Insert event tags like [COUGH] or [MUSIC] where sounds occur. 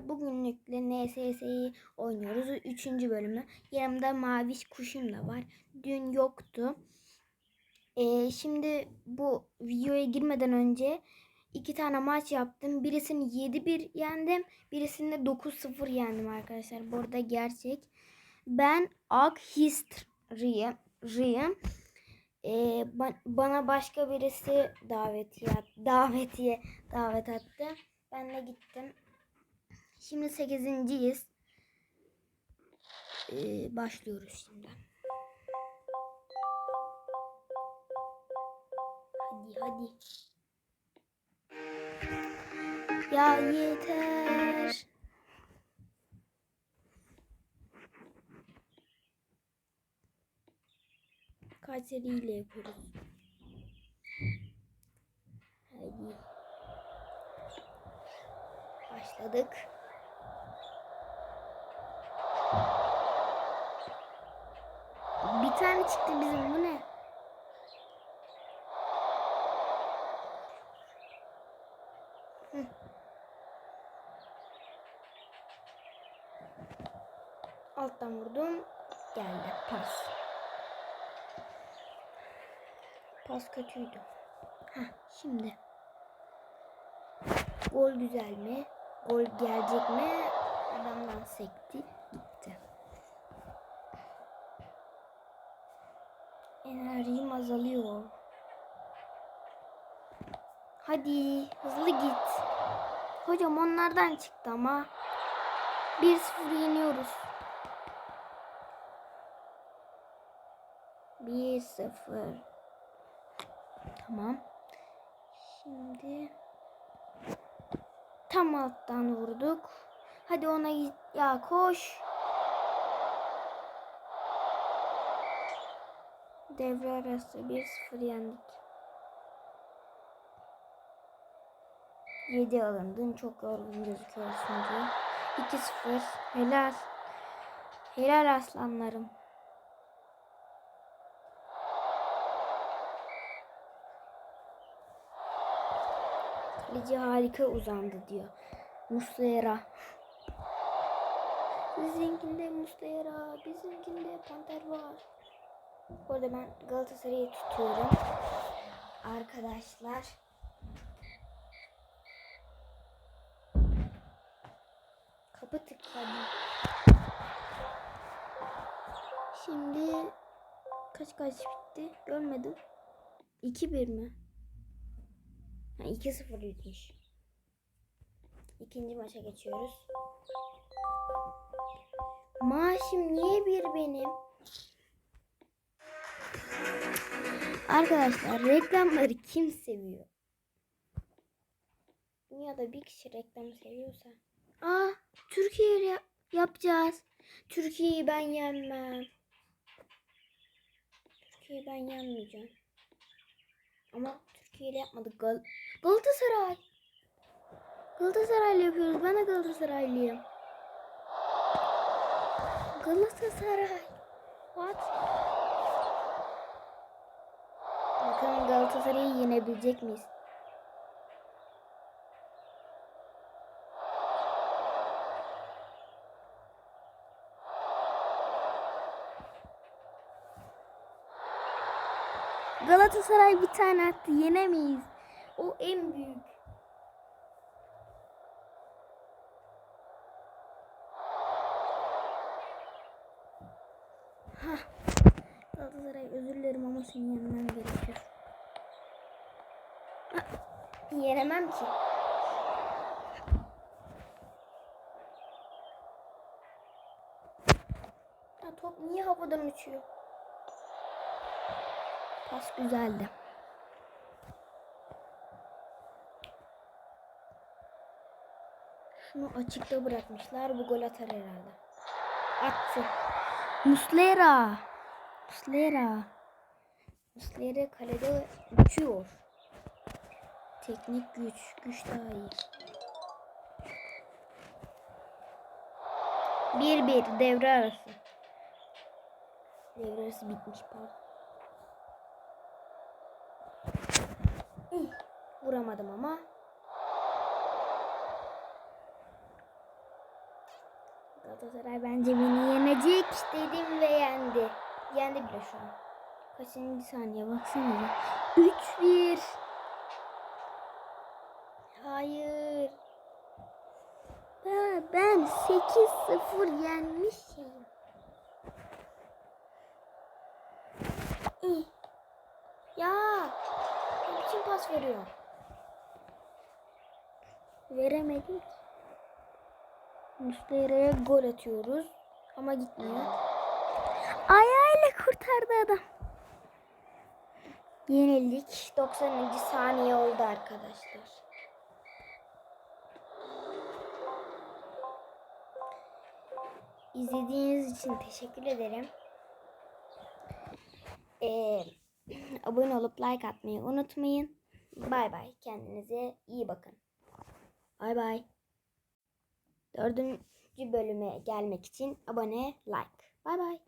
arkadaşlar. Bugünlükle NSS'yi oynuyoruz. Üçüncü bölümü. Yanımda Maviş kuşum da var. Dün yoktu. Ee, şimdi bu videoya girmeden önce iki tane maç yaptım. Birisini 7-1 yendim. Birisini de 9-0 yendim arkadaşlar. Bu arada gerçek. Ben Ak History'yim. Ee, ba- bana başka birisi davetiye davetiye davet attı. Ben de gittim. Şimdi 8.yiz. Ee, başlıyoruz şimdi. Hadi hadi. Ya yeter. Kayseri ile yapıyoruz. Hadi. Başladık. Tane çıktı bizim bu ne? Alttan vurdum. Geldi. Pas. Pas kötüydü. Heh, şimdi. Gol güzel mi? Gol gelecek mi? Adamdan sekti. Enerjim azalıyor. Hadi hızlı git. Hocam onlardan çıktı ama. 1-0 yeniyoruz. 1-0. Tamam. Şimdi tam alttan vurduk. Hadi ona git- ya koş. Devre arası 1-0 yendik. 7 alındın. Çok yorgun gözüküyorsun diye. 2-0. Helal. Helal aslanlarım. Kaleci harika uzandı diyor. Muslera. Sizinkinde Muslera, bizimkinde Panter var. Bu arada ben Galatasaray'ı tutuyorum. Arkadaşlar. Kapı tıkladı. Şimdi kaç kaç bitti? Görmedim. 2-1 mi? Ha, 2-0 bitmiş. İkinci maça geçiyoruz. Maaşım niye bir benim? Arkadaşlar reklamları kim seviyor? Dünyada bir kişi reklamı seviyorsa. Aa Türkiye ile yapacağız. Türkiye'yi ben yenmem. Türkiye'yi ben yenmeyeceğim. Ama Türkiye ile yapmadık. Gal Galatasaray. Galatasaray'la yapıyoruz. Ben de Galatasaraylıyım. Galatasaray. What? Bakalım Galatasaray'ı yenebilecek miyiz? Galatasaray bir tane attı. Yenemeyiz. O en büyük. Hah. Galatasaray özür dilerim ama seni yenmem gerekiyor. Yenemem ki. Ya top niye havadan uçuyor? Pas güzeldi. Şunu açıkta bırakmışlar. Bu gol atar herhalde. Attı. Muslera. Muslera. Muslera kalede uçuyor. Teknik güç. Güç daha iyi. 1-1 devre arası. Devre arası bitmiş pardon. Vuramadım ama. Galatasaray bence beni yenecek dedim ve yendi. Yendi bile şu an. Kaçıncı saniye baksana. 3-1. Hayır. Ben, ben 8-0 yenmişim. Ya. Ne biçim pas veriyor? Veremedim ki. Muslera'ya gol atıyoruz. Ama gitmiyor. Ayağıyla kurtardı adam. Yenildik. 90. saniye oldu arkadaşlar. İzlediğiniz için teşekkür ederim. Ee, [CLEARS THROAT] abone olup like atmayı unutmayın. Bay bay. Kendinize iyi bakın. Bay bay. Dördüncü bölüme gelmek için abone, like. Bay bay.